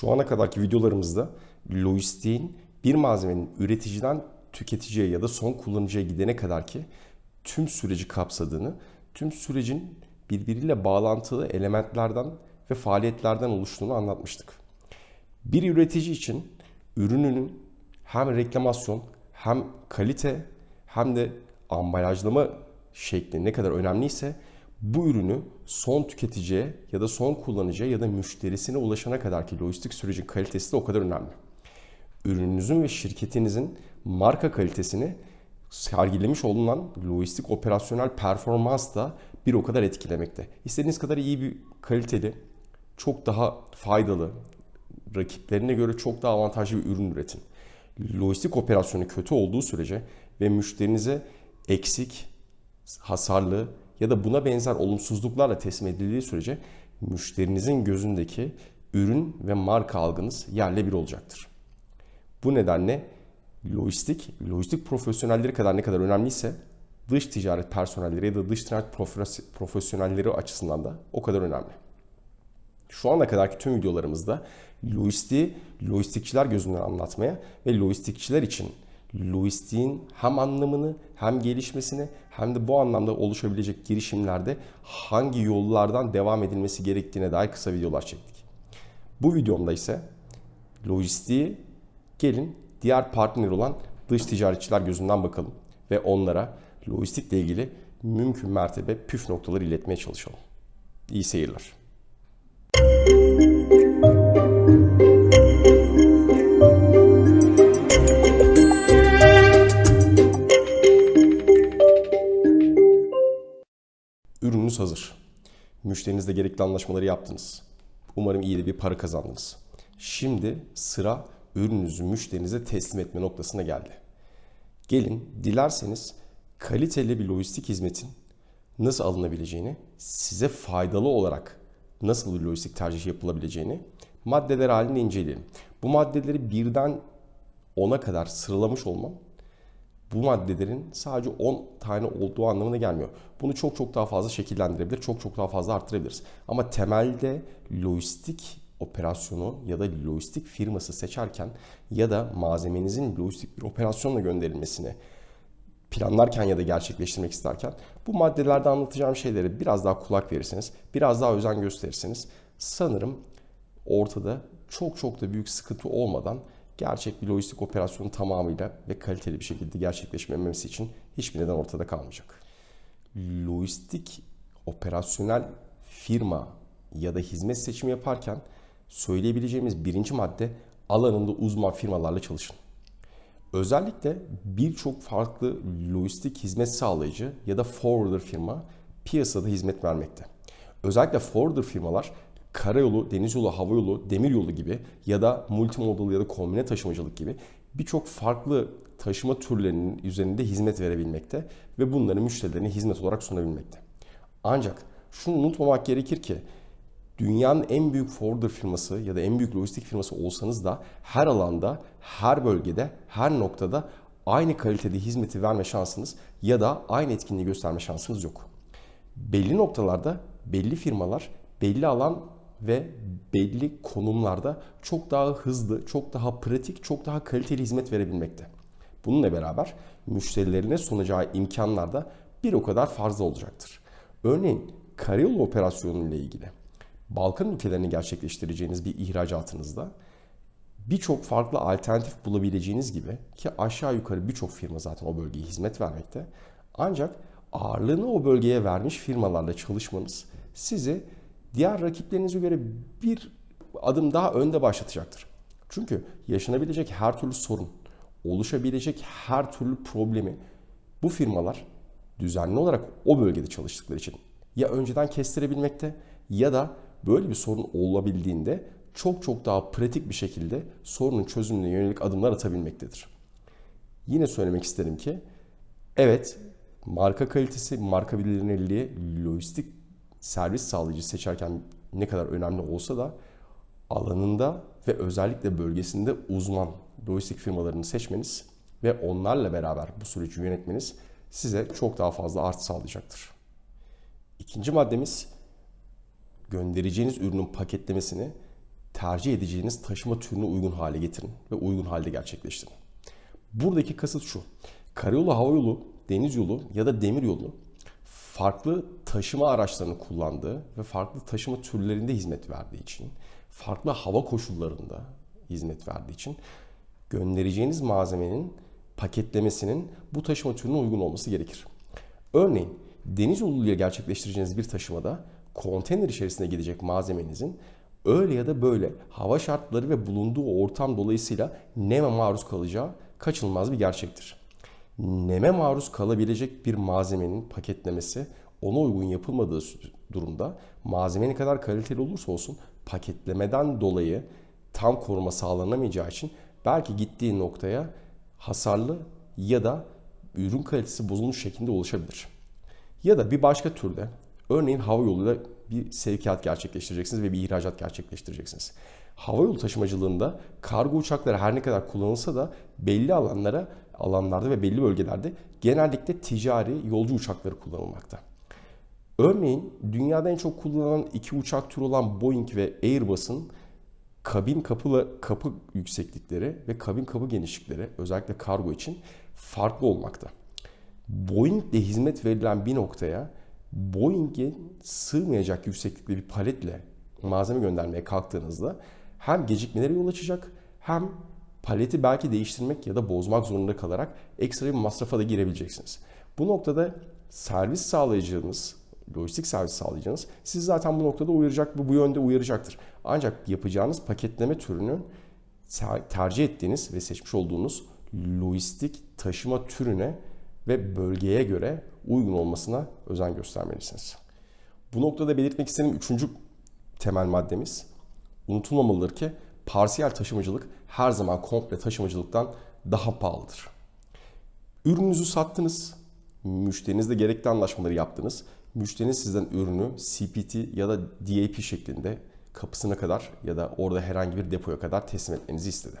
Şu ana kadarki videolarımızda lojistiğin bir malzemenin üreticiden tüketiciye ya da son kullanıcıya gidene kadar ki tüm süreci kapsadığını, tüm sürecin birbiriyle bağlantılı elementlerden ve faaliyetlerden oluştuğunu anlatmıştık. Bir üretici için ürününün hem reklamasyon hem kalite hem de ambalajlama şekli ne kadar önemliyse bu ürünü son tüketiciye ya da son kullanıcıya ya da müşterisine ulaşana kadar ki lojistik sürecin kalitesi de o kadar önemli. Ürününüzün ve şirketinizin marka kalitesini sergilemiş olunan lojistik operasyonel performans da bir o kadar etkilemekte. İstediğiniz kadar iyi bir kaliteli, çok daha faydalı, rakiplerine göre çok daha avantajlı bir ürün üretin. Lojistik operasyonu kötü olduğu sürece ve müşterinize eksik, hasarlı ya da buna benzer olumsuzluklarla teslim edildiği sürece müşterinizin gözündeki ürün ve marka algınız yerle bir olacaktır. Bu nedenle lojistik, lojistik profesyonelleri kadar ne kadar önemliyse dış ticaret personelleri ya da dış ticaret profesyonelleri açısından da o kadar önemli. Şu ana kadarki tüm videolarımızda lojistiği lojistikçiler gözünden anlatmaya ve lojistikçiler için lojistiğin hem anlamını hem gelişmesini hem de bu anlamda oluşabilecek girişimlerde hangi yollardan devam edilmesi gerektiğine dair kısa videolar çektik. Bu videomda ise lojistiği gelin diğer partner olan dış ticaretçiler gözünden bakalım ve onlara lojistikle ilgili mümkün mertebe püf noktaları iletmeye çalışalım. İyi seyirler. Ürününüz hazır. Müşterinizle gerekli anlaşmaları yaptınız. Umarım iyi de bir para kazandınız. Şimdi sıra ürününüzü müşterinize teslim etme noktasına geldi. Gelin dilerseniz kaliteli bir lojistik hizmetin nasıl alınabileceğini, size faydalı olarak nasıl bir lojistik tercih yapılabileceğini maddeler halinde inceleyelim. Bu maddeleri birden 10'a kadar sıralamış olmam bu maddelerin sadece 10 tane olduğu anlamına gelmiyor. Bunu çok çok daha fazla şekillendirebilir, çok çok daha fazla arttırabiliriz. Ama temelde lojistik operasyonu ya da lojistik firması seçerken ya da malzemenizin lojistik bir operasyonla gönderilmesini planlarken ya da gerçekleştirmek isterken bu maddelerde anlatacağım şeyleri biraz daha kulak verirseniz, biraz daha özen gösterirseniz sanırım ortada çok çok da büyük sıkıntı olmadan gerçek bir lojistik operasyonun tamamıyla ve kaliteli bir şekilde gerçekleşmemesi için hiçbir neden ortada kalmayacak. Lojistik operasyonel firma ya da hizmet seçimi yaparken söyleyebileceğimiz birinci madde alanında uzman firmalarla çalışın. Özellikle birçok farklı lojistik hizmet sağlayıcı ya da forwarder firma piyasada hizmet vermekte. Özellikle forwarder firmalar karayolu, deniz yolu, hava yolu, demir yolu gibi ya da multimodal ya da kombine taşımacılık gibi birçok farklı taşıma türlerinin üzerinde hizmet verebilmekte ve bunları müşterilerine hizmet olarak sunabilmekte. Ancak şunu unutmamak gerekir ki dünyanın en büyük forwarder firması ya da en büyük lojistik firması olsanız da her alanda, her bölgede, her noktada aynı kalitede hizmeti verme şansınız ya da aynı etkinliği gösterme şansınız yok. Belli noktalarda belli firmalar belli alan ve belli konumlarda çok daha hızlı, çok daha pratik, çok daha kaliteli hizmet verebilmekte. Bununla beraber müşterilerine sunacağı imkanlar da bir o kadar fazla olacaktır. Örneğin karayolu operasyonu ile ilgili Balkan ülkelerini gerçekleştireceğiniz bir ihracatınızda birçok farklı alternatif bulabileceğiniz gibi ki aşağı yukarı birçok firma zaten o bölgeye hizmet vermekte. Ancak ağırlığını o bölgeye vermiş firmalarla çalışmanız sizi diğer rakiplerinize göre bir adım daha önde başlatacaktır. Çünkü yaşanabilecek her türlü sorun, oluşabilecek her türlü problemi bu firmalar düzenli olarak o bölgede çalıştıkları için ya önceden kestirebilmekte ya da böyle bir sorun olabildiğinde çok çok daha pratik bir şekilde sorunun çözümüne yönelik adımlar atabilmektedir. Yine söylemek isterim ki evet marka kalitesi, marka bilinirliği, lojistik servis sağlayıcı seçerken ne kadar önemli olsa da alanında ve özellikle bölgesinde uzman lojistik firmalarını seçmeniz ve onlarla beraber bu süreci yönetmeniz size çok daha fazla artı sağlayacaktır. İkinci maddemiz göndereceğiniz ürünün paketlemesini tercih edeceğiniz taşıma türüne uygun hale getirin ve uygun halde gerçekleştirin. Buradaki kasıt şu. Karayolu, havayolu, deniz yolu ya da demir yolu farklı taşıma araçlarını kullandığı ve farklı taşıma türlerinde hizmet verdiği için, farklı hava koşullarında hizmet verdiği için göndereceğiniz malzemenin paketlemesinin bu taşıma türüne uygun olması gerekir. Örneğin deniz yoluyla gerçekleştireceğiniz bir taşımada konteyner içerisine gidecek malzemenizin öyle ya da böyle hava şartları ve bulunduğu ortam dolayısıyla neme maruz kalacağı kaçınılmaz bir gerçektir. Neme maruz kalabilecek bir malzemenin paketlemesi ona uygun yapılmadığı durumda malzeme ne kadar kaliteli olursa olsun paketlemeden dolayı tam koruma sağlanamayacağı için belki gittiği noktaya hasarlı ya da ürün kalitesi bozulmuş şeklinde ulaşabilir. Ya da bir başka türde örneğin hava yoluyla bir sevkiyat gerçekleştireceksiniz ve bir ihracat gerçekleştireceksiniz. Hava yolu taşımacılığında kargo uçakları her ne kadar kullanılsa da belli alanlara alanlarda ve belli bölgelerde genellikle ticari yolcu uçakları kullanılmakta. Örneğin dünyada en çok kullanılan iki uçak türü olan Boeing ve Airbus'un kabin kapı, kapı yükseklikleri ve kabin kapı genişlikleri özellikle kargo için farklı olmakta. Boeing'le hizmet verilen bir noktaya Boeing'in sığmayacak yükseklikte bir paletle malzeme göndermeye kalktığınızda hem gecikmelere yol açacak hem paleti belki değiştirmek ya da bozmak zorunda kalarak ekstra bir masrafa da girebileceksiniz. Bu noktada servis sağlayacağınız, lojistik servis sağlayacağınız siz zaten bu noktada uyaracak, bu, bu yönde uyaracaktır. Ancak yapacağınız paketleme türünü tercih ettiğiniz ve seçmiş olduğunuz lojistik taşıma türüne ve bölgeye göre uygun olmasına özen göstermelisiniz. Bu noktada belirtmek istediğim üçüncü temel maddemiz unutulmamalıdır ki parsiyel taşımacılık her zaman komple taşımacılıktan daha pahalıdır. Ürününüzü sattınız, müşterinizle gerekli anlaşmaları yaptınız. Müşteriniz sizden ürünü CPT ya da DAP şeklinde kapısına kadar ya da orada herhangi bir depoya kadar teslim etmenizi istedi.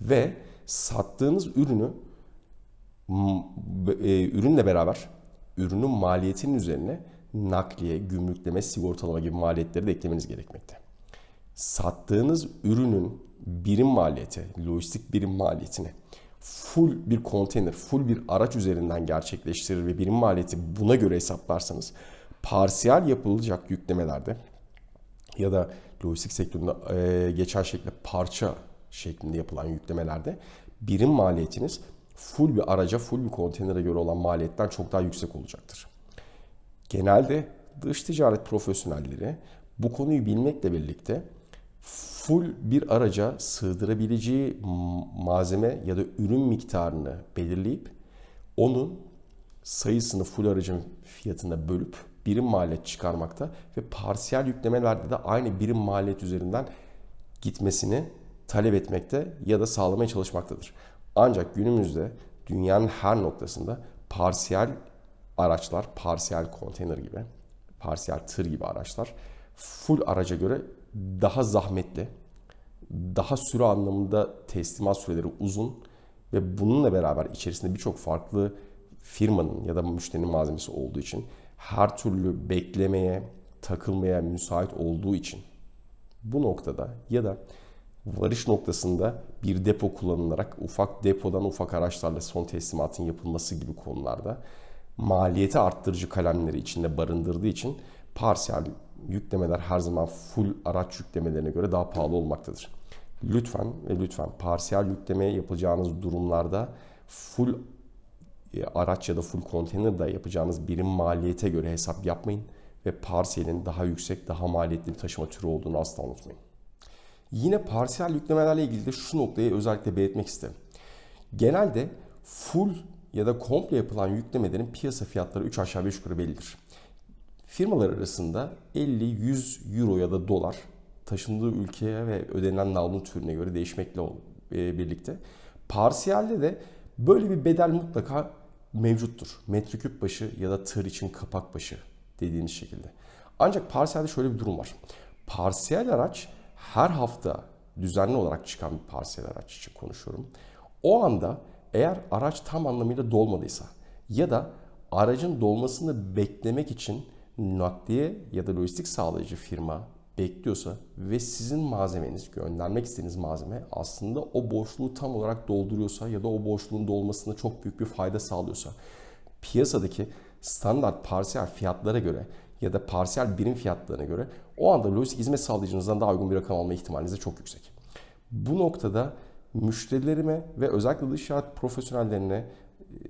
Ve sattığınız ürünü e, ürünle beraber ürünün maliyetinin üzerine nakliye, gümrükleme, sigortalama gibi maliyetleri de eklemeniz gerekmekte. Sattığınız ürünün birim maliyeti, lojistik birim maliyetini full bir konteyner, full bir araç üzerinden gerçekleştirir ve birim maliyeti buna göre hesaplarsanız parsiyel yapılacak yüklemelerde ya da lojistik sektöründe geçen şekilde parça şeklinde yapılan yüklemelerde birim maliyetiniz full bir araca, full bir konteynere göre olan maliyetten çok daha yüksek olacaktır. Genelde dış ticaret profesyonelleri bu konuyu bilmekle birlikte full bir araca sığdırabileceği malzeme ya da ürün miktarını belirleyip onun sayısını full aracın fiyatına bölüp birim maliyet çıkarmakta ve parsiyel yüklemelerde de aynı birim maliyet üzerinden gitmesini talep etmekte ya da sağlamaya çalışmaktadır. Ancak günümüzde dünyanın her noktasında parsiyel araçlar, parsiyel konteyner gibi, parsiyel tır gibi araçlar full araca göre daha zahmetli, daha süre anlamında teslimat süreleri uzun ve bununla beraber içerisinde birçok farklı firmanın ya da müşterinin malzemesi olduğu için her türlü beklemeye, takılmaya müsait olduğu için bu noktada ya da varış noktasında bir depo kullanılarak ufak depodan ufak araçlarla son teslimatın yapılması gibi konularda maliyeti arttırıcı kalemleri içinde barındırdığı için parsiyel yüklemeler her zaman full araç yüklemelerine göre daha pahalı olmaktadır. Lütfen ve lütfen parsiyel yükleme yapacağınız durumlarda full e, araç ya da full konteyner da yapacağınız birim maliyete göre hesap yapmayın ve parsiyelin daha yüksek, daha maliyetli bir taşıma türü olduğunu asla unutmayın. Yine parsiyel yüklemelerle ilgili de şu noktayı özellikle belirtmek isterim. Genelde full ya da komple yapılan yüklemelerin piyasa fiyatları 3 aşağı 5 yukarı bellidir. Firmalar arasında 50-100 euro ya da dolar taşındığı ülkeye ve ödenilen navlun türüne göre değişmekle e, birlikte. Parsiyelde de böyle bir bedel mutlaka mevcuttur. Metreküp başı ya da tır için kapak başı dediğimiz şekilde. Ancak parsiyelde şöyle bir durum var. Parsiyel araç her hafta düzenli olarak çıkan bir parsiyel araç için konuşuyorum. O anda eğer araç tam anlamıyla dolmadıysa ya da aracın dolmasını beklemek için nakliye ya da lojistik sağlayıcı firma bekliyorsa ve sizin malzemeniz, göndermek istediğiniz malzeme aslında o boşluğu tam olarak dolduruyorsa ya da o boşluğun dolmasına çok büyük bir fayda sağlıyorsa piyasadaki standart parsiyel fiyatlara göre ya da parsiyel birim fiyatlarına göre o anda lojistik hizmet sağlayıcınızdan daha uygun bir rakam alma ihtimaliniz de çok yüksek. Bu noktada müşterilerime ve özellikle dış ticaret profesyonellerine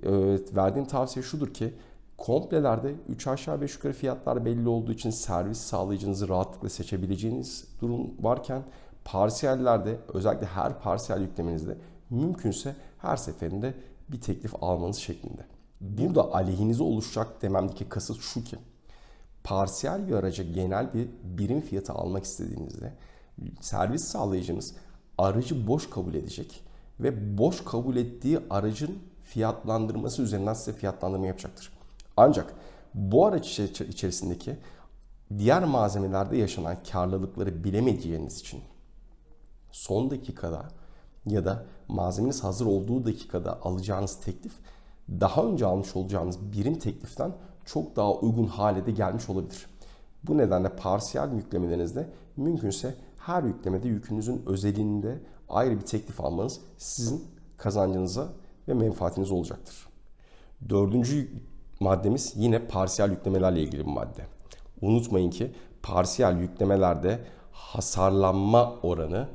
e, verdiğim tavsiye şudur ki komplelerde 3 aşağı 5 yukarı fiyatlar belli olduğu için servis sağlayıcınızı rahatlıkla seçebileceğiniz durum varken parsiyellerde özellikle her parsiyel yüklemenizde mümkünse her seferinde bir teklif almanız şeklinde. Burada aleyhinize oluşacak dememdeki kasıt şu ki parsiyel bir araca genel bir birim fiyatı almak istediğinizde servis sağlayıcınız aracı boş kabul edecek ve boş kabul ettiği aracın fiyatlandırması üzerinden size fiyatlandırma yapacaktır. Ancak bu araç içerisindeki diğer malzemelerde yaşanan karlılıkları bilemeyeceğiniz için son dakikada ya da malzemeniz hazır olduğu dakikada alacağınız teklif daha önce almış olacağınız birim tekliften çok daha uygun hale de gelmiş olabilir. Bu nedenle parsiyel yüklemelerinizde mümkünse her yüklemede yükünüzün özelinde ayrı bir teklif almanız sizin kazancınıza ve menfaatiniz olacaktır. Dördüncü maddemiz yine parsiyel yüklemelerle ilgili bir madde. Unutmayın ki parsiyel yüklemelerde hasarlanma oranı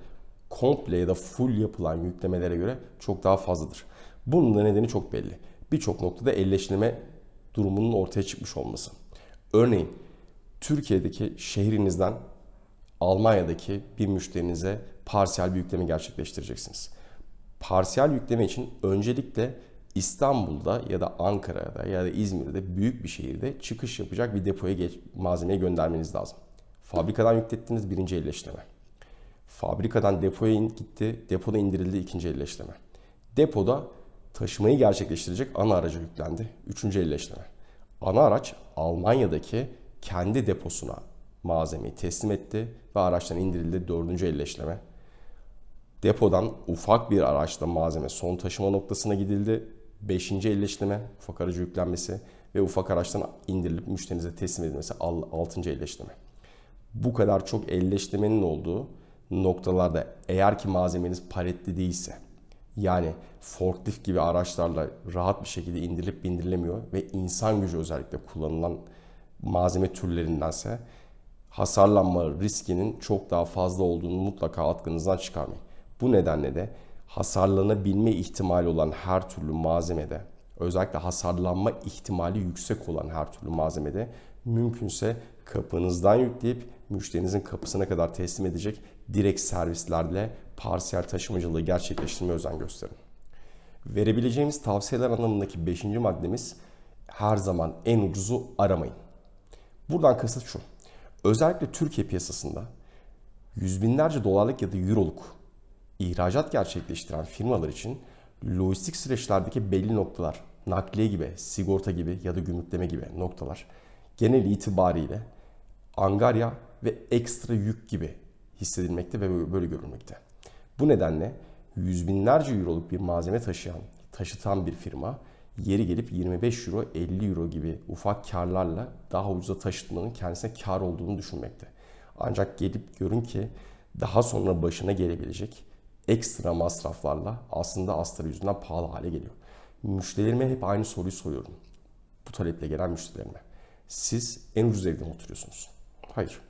komple ya da full yapılan yüklemelere göre çok daha fazladır. Bunun da nedeni çok belli. Birçok noktada elleştirme durumunun ortaya çıkmış olması. Örneğin Türkiye'deki şehrinizden Almanya'daki bir müşterinize parsiyel bir yükleme gerçekleştireceksiniz. Parsiyel yükleme için öncelikle İstanbul'da ya da Ankara'da ya da İzmir'de büyük bir şehirde çıkış yapacak bir depoya geç, malzemeyi göndermeniz lazım. Fabrikadan yüklettiniz birinci elleştirme. Fabrikadan depoya gitti, depoda indirildi ikinci elleştirme. Depoda taşımayı gerçekleştirecek ana araca yüklendi. Üçüncü elleştirme. Ana araç Almanya'daki kendi deposuna malzemeyi teslim etti ve araçtan indirildi. Dördüncü elleştirme. Depodan ufak bir araçla malzeme son taşıma noktasına gidildi. Beşinci elleştirme, ufak aracı yüklenmesi ve ufak araçtan indirilip müşterinize teslim edilmesi altıncı elleştirme. Bu kadar çok elleştirmenin olduğu noktalarda eğer ki malzemeniz paletli değilse yani forklift gibi araçlarla rahat bir şekilde indirilip bindirilemiyor ve insan gücü özellikle kullanılan malzeme türlerindense hasarlanma riskinin çok daha fazla olduğunu mutlaka aklınızdan çıkarmayın. Bu nedenle de hasarlanabilme ihtimali olan her türlü malzemede özellikle hasarlanma ihtimali yüksek olan her türlü malzemede mümkünse kapınızdan yükleyip müşterinizin kapısına kadar teslim edecek direkt servislerle parsiyel taşımacılığı gerçekleştirmeye özen gösterin. Verebileceğimiz tavsiyeler anlamındaki 5. maddemiz her zaman en ucuzu aramayın. Buradan kasıt şu. Özellikle Türkiye piyasasında yüz binlerce dolarlık ya da euroluk ihracat gerçekleştiren firmalar için lojistik süreçlerdeki belli noktalar, nakliye gibi, sigorta gibi ya da gümrükleme gibi noktalar genel itibariyle angarya ve ekstra yük gibi hissedilmekte ve böyle görülmekte. Bu nedenle yüz binlerce euroluk bir malzeme taşıyan, taşıtan bir firma yeri gelip 25 euro, 50 euro gibi ufak karlarla daha ucuza taşıtmanın kendisine kar olduğunu düşünmekte. Ancak gelip görün ki daha sonra başına gelebilecek ekstra masraflarla aslında astarı yüzünden pahalı hale geliyor. Müşterilerime hep aynı soruyu soruyorum. Bu taleple gelen müşterilerime. Siz en ucuz evde mi oturuyorsunuz? Hayır.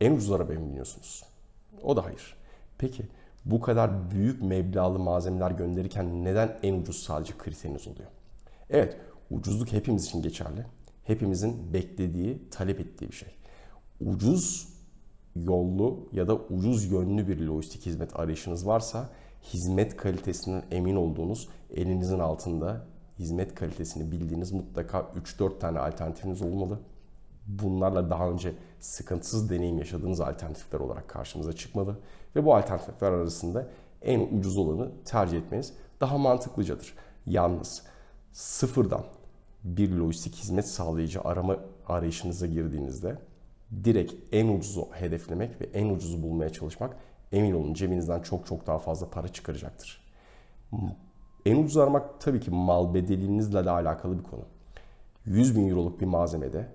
En ucuz arabaya mı biniyorsunuz? O da hayır. Peki bu kadar büyük meblağlı malzemeler gönderirken neden en ucuz sadece kriteriniz oluyor? Evet, ucuzluk hepimiz için geçerli. Hepimizin beklediği, talep ettiği bir şey. Ucuz yollu ya da ucuz yönlü bir lojistik hizmet arayışınız varsa hizmet kalitesinden emin olduğunuz elinizin altında hizmet kalitesini bildiğiniz mutlaka 3-4 tane alternatifiniz olmalı. Bunlarla daha önce sıkıntısız deneyim yaşadığınız alternatifler olarak karşımıza çıkmalı ve bu alternatifler arasında en ucuz olanı tercih etmeniz daha mantıklıcadır. Yalnız sıfırdan bir lojistik hizmet sağlayıcı arama arayışınıza girdiğinizde direkt en ucuzu hedeflemek ve en ucuzu bulmaya çalışmak emin olun cebinizden çok çok daha fazla para çıkaracaktır. En ucuz aramak tabii ki mal bedelinizle de alakalı bir konu. 100 bin euroluk bir malzemede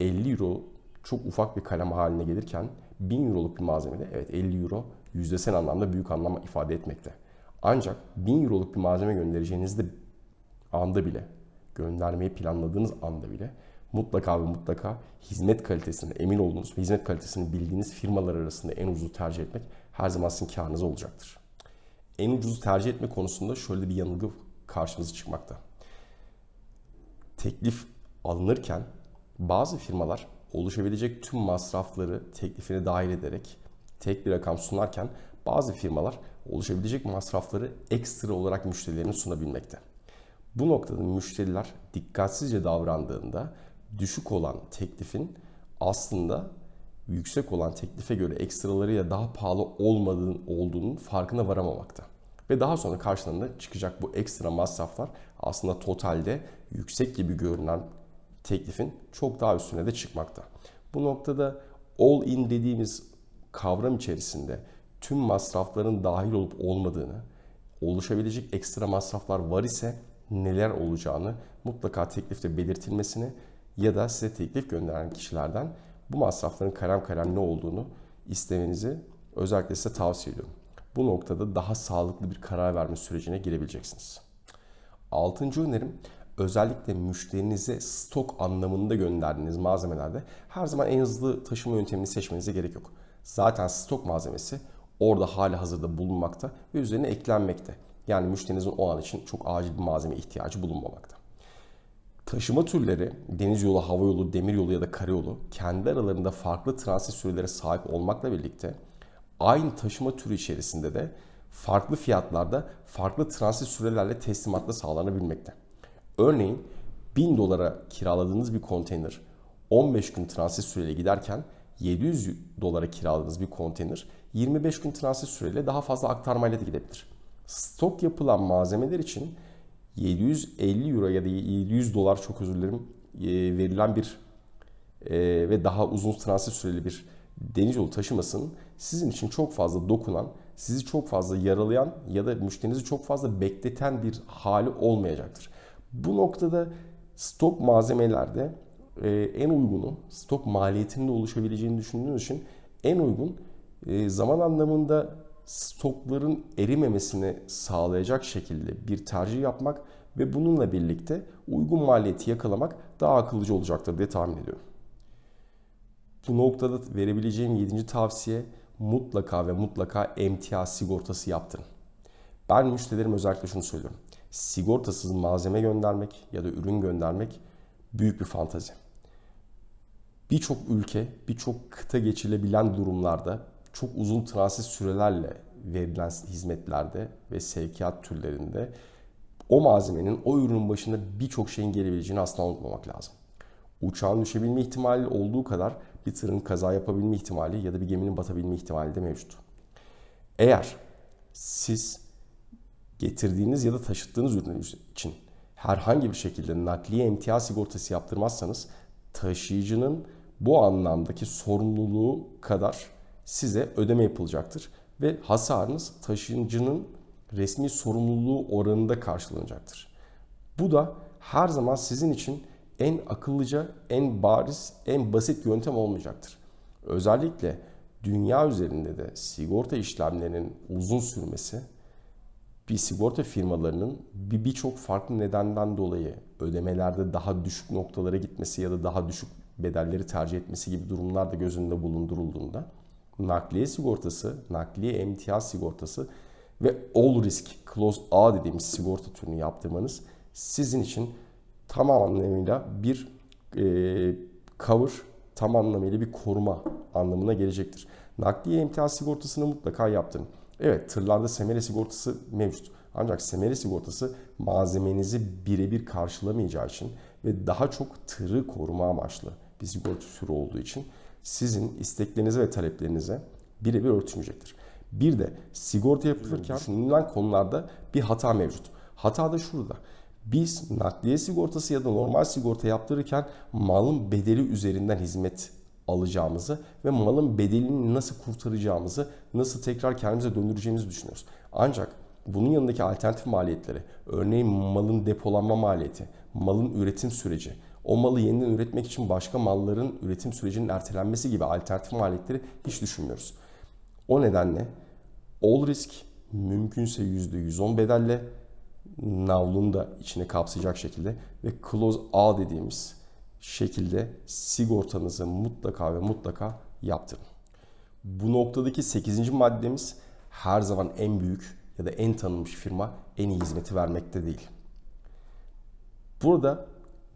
50 euro çok ufak bir kalem haline gelirken 1000 euroluk bir malzemede evet 50 euro yüzdesel anlamda büyük anlam ifade etmekte. Ancak 1000 euroluk bir malzeme göndereceğinizde anda bile, göndermeyi planladığınız anda bile mutlaka ve mutlaka hizmet kalitesine emin olduğunuz ve hizmet kalitesini bildiğiniz firmalar arasında en ucuzu tercih etmek her zaman sizin karınıza olacaktır. En ucuzu tercih etme konusunda şöyle bir yanılgı karşımıza çıkmakta. Teklif alınırken bazı firmalar oluşabilecek tüm masrafları teklifine dahil ederek tek bir rakam sunarken bazı firmalar oluşabilecek masrafları ekstra olarak müşterilerine sunabilmekte. Bu noktada müşteriler dikkatsizce davrandığında düşük olan teklifin aslında yüksek olan teklife göre ekstralarıyla daha pahalı olmadığının olduğunun farkına varamamakta. Ve daha sonra karşılarına çıkacak bu ekstra masraflar aslında totalde yüksek gibi görünen teklifin çok daha üstüne de çıkmakta. Bu noktada all in dediğimiz kavram içerisinde tüm masrafların dahil olup olmadığını, oluşabilecek ekstra masraflar var ise neler olacağını mutlaka teklifte belirtilmesini ya da size teklif gönderen kişilerden bu masrafların kalem kalem ne olduğunu istemenizi özellikle size tavsiye ediyorum. Bu noktada daha sağlıklı bir karar verme sürecine girebileceksiniz. Altıncı önerim özellikle müşterinize stok anlamında gönderdiğiniz malzemelerde her zaman en hızlı taşıma yöntemini seçmenize gerek yok. Zaten stok malzemesi orada hali hazırda bulunmakta ve üzerine eklenmekte. Yani müşterinizin o an için çok acil bir malzeme ihtiyacı bulunmamakta. Taşıma türleri deniz yolu, hava yolu, demir yolu ya da karayolu kendi aralarında farklı transit sürelere sahip olmakla birlikte aynı taşıma türü içerisinde de farklı fiyatlarda farklı transit sürelerle teslimatla sağlanabilmekte. Örneğin 1000 dolara kiraladığınız bir konteyner 15 gün transit süreyle giderken 700 dolara kiraladığınız bir konteyner 25 gün transit süreyle daha fazla aktarmayla da gidebilir. Stok yapılan malzemeler için 750 euro ya da 700 dolar çok özür dilerim e, verilen bir e, ve daha uzun transit süreli bir deniz yolu taşımasının sizin için çok fazla dokunan, sizi çok fazla yaralayan ya da müşterinizi çok fazla bekleten bir hali olmayacaktır. Bu noktada stok malzemelerde e, en uygunu, stok maliyetinde oluşabileceğini düşündüğünüz için en uygun zaman anlamında stokların erimemesini sağlayacak şekilde bir tercih yapmak ve bununla birlikte uygun maliyeti yakalamak daha akıllıca olacaktır diye tahmin ediyorum. Bu noktada verebileceğim 7. tavsiye mutlaka ve mutlaka emtia sigortası yaptırın. Ben müşterilerim özellikle şunu söylüyorum. Sigortasız malzeme göndermek ya da ürün göndermek büyük bir fantazi. Birçok ülke, birçok kıta geçilebilen durumlarda çok uzun transit sürelerle verilen hizmetlerde ve sevkiyat türlerinde o malzemenin, o ürünün başında birçok şeyin gelebileceğini asla unutmamak lazım. Uçağın düşebilme ihtimali olduğu kadar bir tırın kaza yapabilme ihtimali ya da bir geminin batabilme ihtimali de mevcut. Eğer siz getirdiğiniz ya da taşıttığınız ürün için herhangi bir şekilde nakliye emtia sigortası yaptırmazsanız taşıyıcının bu anlamdaki sorumluluğu kadar size ödeme yapılacaktır ve hasarınız taşıyıcının resmi sorumluluğu oranında karşılanacaktır. Bu da her zaman sizin için en akıllıca, en bariz, en basit yöntem olmayacaktır. Özellikle dünya üzerinde de sigorta işlemlerinin uzun sürmesi bir sigorta firmalarının bir birçok farklı nedenden dolayı ödemelerde daha düşük noktalara gitmesi ya da daha düşük bedelleri tercih etmesi gibi durumlar da göz önünde bulundurulduğunda nakliye sigortası, nakliye emtia sigortası ve all risk clause A dediğimiz sigorta türünü yaptırmanız sizin için tam anlamıyla bir e, cover, tam anlamıyla bir koruma anlamına gelecektir. Nakliye emtia sigortasını mutlaka yaptırın. Evet tırlarda semere sigortası mevcut. Ancak semere sigortası malzemenizi birebir karşılamayacağı için ve daha çok tırı koruma amaçlı bir sigorta türü olduğu için sizin isteklerinize ve taleplerinize birebir örtüşmeyecektir. Bir de sigorta yapılırken düşünülen konularda bir hata mevcut. Hata da şurada. Biz nakliye sigortası ya da normal sigorta yaptırırken malın bedeli üzerinden hizmet alacağımızı ve malın bedelini nasıl kurtaracağımızı, nasıl tekrar kendimize döndüreceğimizi düşünüyoruz. Ancak bunun yanındaki alternatif maliyetleri, örneğin malın depolanma maliyeti, malın üretim süreci, o malı yeniden üretmek için başka malların üretim sürecinin ertelenmesi gibi alternatif maliyetleri hiç düşünmüyoruz. O nedenle all risk mümkünse %110 bedelle navlunu da içine kapsayacak şekilde ve close A dediğimiz şekilde sigortanızı mutlaka ve mutlaka yaptırın. Bu noktadaki 8. maddemiz her zaman en büyük ya da en tanınmış firma en iyi hizmeti vermekte değil. Burada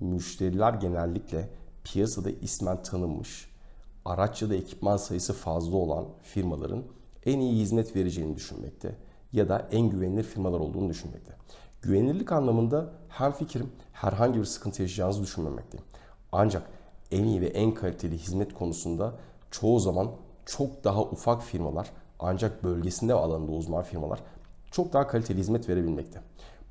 müşteriler genellikle piyasada ismen tanınmış, araç ya da ekipman sayısı fazla olan firmaların en iyi hizmet vereceğini düşünmekte ya da en güvenilir firmalar olduğunu düşünmekte. Güvenilirlik anlamında hem fikrim herhangi bir sıkıntı yaşayacağınızı düşünmemekteyim. Ancak en iyi ve en kaliteli hizmet konusunda çoğu zaman çok daha ufak firmalar ancak bölgesinde ve alanında uzman firmalar çok daha kaliteli hizmet verebilmekte.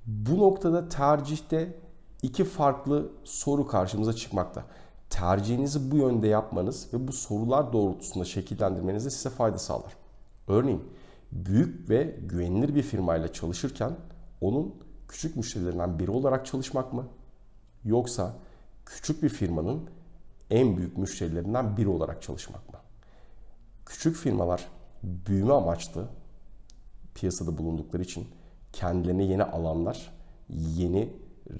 Bu noktada tercihte iki farklı soru karşımıza çıkmakta. Tercihinizi bu yönde yapmanız ve bu sorular doğrultusunda şekillendirmeniz de size fayda sağlar. Örneğin büyük ve güvenilir bir firmayla çalışırken onun küçük müşterilerinden biri olarak çalışmak mı? Yoksa küçük bir firmanın en büyük müşterilerinden biri olarak çalışmak mı? Küçük firmalar büyüme amaçlı piyasada bulundukları için kendilerine yeni alanlar, yeni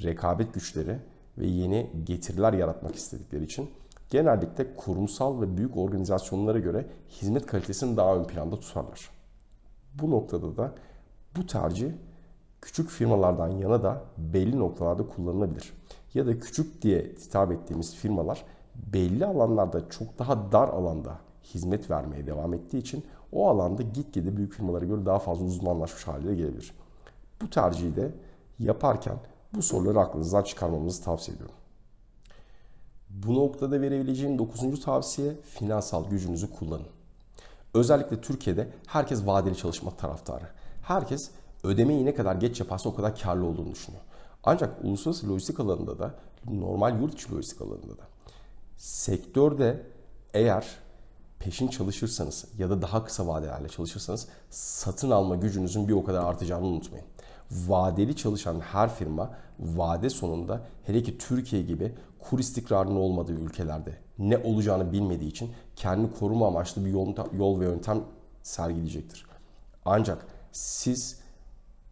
rekabet güçleri ve yeni getiriler yaratmak istedikleri için genellikle kurumsal ve büyük organizasyonlara göre hizmet kalitesini daha ön planda tutarlar. Bu noktada da bu tercih küçük firmalardan yana da belli noktalarda kullanılabilir. Ya da küçük diye hitap ettiğimiz firmalar belli alanlarda çok daha dar alanda hizmet vermeye devam ettiği için o alanda gitgide büyük firmalara göre daha fazla uzmanlaşmış hale gelebilir. Bu tercihi de yaparken bu soruları aklınızdan çıkarmamanızı tavsiye ediyorum. Bu noktada verebileceğim 9. tavsiye finansal gücünüzü kullanın. Özellikle Türkiye'de herkes vadeli çalışma taraftarı. Herkes ödemeyi ne kadar geç yaparsa o kadar karlı olduğunu düşünüyor. Ancak uluslararası lojistik alanında da normal yurt içi lojistik alanında da sektörde eğer peşin çalışırsanız ya da daha kısa vadelerle çalışırsanız satın alma gücünüzün bir o kadar artacağını unutmayın. Vadeli çalışan her firma vade sonunda hele ki Türkiye gibi kur istikrarının olmadığı ülkelerde ne olacağını bilmediği için kendini koruma amaçlı bir yol, yol ve yöntem sergileyecektir. Ancak siz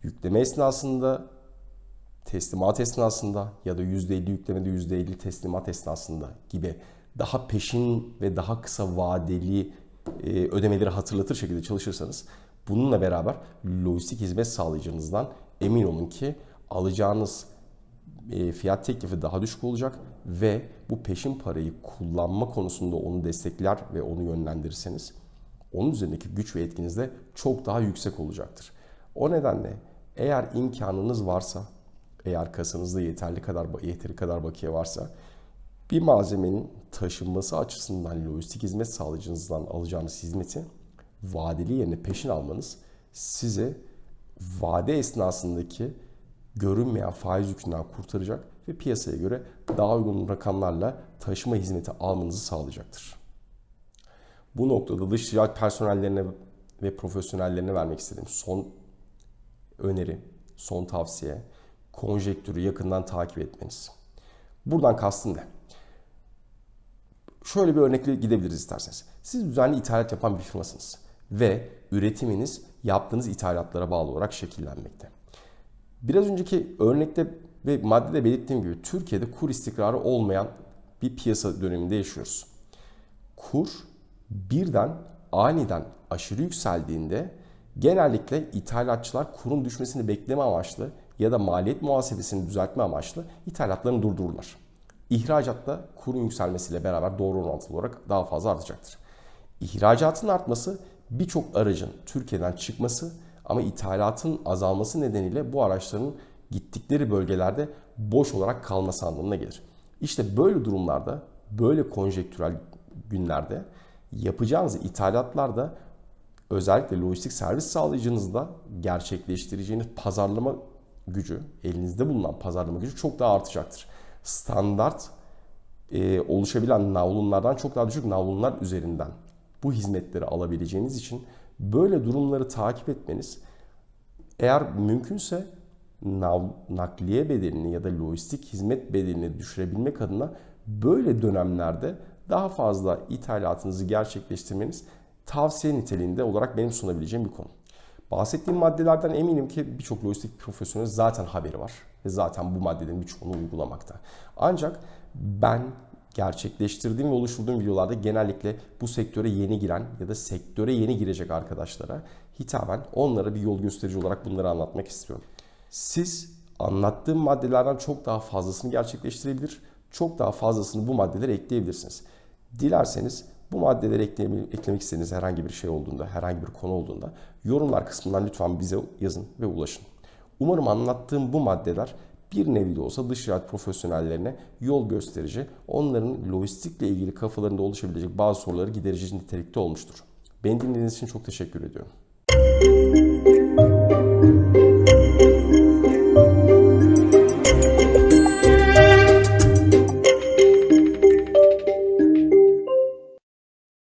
yükleme esnasında, teslimat esnasında ya da %50 yüklemede %50 teslimat esnasında gibi daha peşin ve daha kısa vadeli e, ödemeleri hatırlatır şekilde çalışırsanız bununla beraber lojistik hizmet sağlayıcınızdan emin olun ki alacağınız e, fiyat teklifi daha düşük olacak ve bu peşin parayı kullanma konusunda onu destekler ve onu yönlendirirseniz onun üzerindeki güç ve etkiniz de çok daha yüksek olacaktır. O nedenle eğer imkanınız varsa, eğer kasanızda yeterli kadar yeteri kadar bakiye varsa bir malzemenin taşınması açısından lojistik hizmet sağlayıcınızdan alacağınız hizmeti vadeli yerine peşin almanız size vade esnasındaki görünmeyen faiz yükünden kurtaracak ve piyasaya göre daha uygun rakamlarla taşıma hizmeti almanızı sağlayacaktır. Bu noktada dış ticaret personellerine ve profesyonellerine vermek istediğim son öneri, son tavsiye, konjektürü yakından takip etmeniz. Buradan kastım ne? Şöyle bir örnekle gidebiliriz isterseniz. Siz düzenli ithalat yapan bir firmasınız ve üretiminiz yaptığınız ithalatlara bağlı olarak şekillenmekte. Biraz önceki örnekte ve maddede belirttiğim gibi Türkiye'de kur istikrarı olmayan bir piyasa döneminde yaşıyoruz. Kur birden aniden aşırı yükseldiğinde genellikle ithalatçılar kurun düşmesini bekleme amaçlı ya da maliyet muhasebesini düzeltme amaçlı ithalatlarını durdururlar. İhracatta kurun yükselmesiyle beraber doğru orantılı olarak daha fazla artacaktır. İhracatın artması birçok aracın Türkiye'den çıkması ama ithalatın azalması nedeniyle bu araçların gittikleri bölgelerde boş olarak kalması anlamına gelir. İşte böyle durumlarda, böyle konjektürel günlerde yapacağınız ithalatlarda özellikle lojistik servis sağlayıcınızda gerçekleştireceğiniz pazarlama gücü, elinizde bulunan pazarlama gücü çok daha artacaktır. Standart e, oluşabilen navlunlardan çok daha düşük navlunlar üzerinden bu hizmetleri alabileceğiniz için böyle durumları takip etmeniz eğer mümkünse nav- nakliye bedelini ya da lojistik hizmet bedelini düşürebilmek adına böyle dönemlerde daha fazla ithalatınızı gerçekleştirmeniz tavsiye niteliğinde olarak benim sunabileceğim bir konu. Bahsettiğim maddelerden eminim ki birçok lojistik profesyonel zaten haberi var ve zaten bu maddelerin birçoğunu uygulamakta. Ancak ben gerçekleştirdiğim ve oluşturduğum videolarda genellikle bu sektöre yeni giren ya da sektöre yeni girecek arkadaşlara hitaben onlara bir yol gösterici olarak bunları anlatmak istiyorum. Siz anlattığım maddelerden çok daha fazlasını gerçekleştirebilir, çok daha fazlasını bu maddelere ekleyebilirsiniz. Dilerseniz bu maddeleri ekleme- eklemek istediğiniz herhangi bir şey olduğunda, herhangi bir konu olduğunda yorumlar kısmından lütfen bize yazın ve ulaşın. Umarım anlattığım bu maddeler bir nevi de olsa dış ticaret profesyonellerine yol gösterici, onların lojistikle ilgili kafalarında oluşabilecek bazı soruları giderici nitelikte olmuştur. Beni dinlediğiniz için çok teşekkür ediyorum.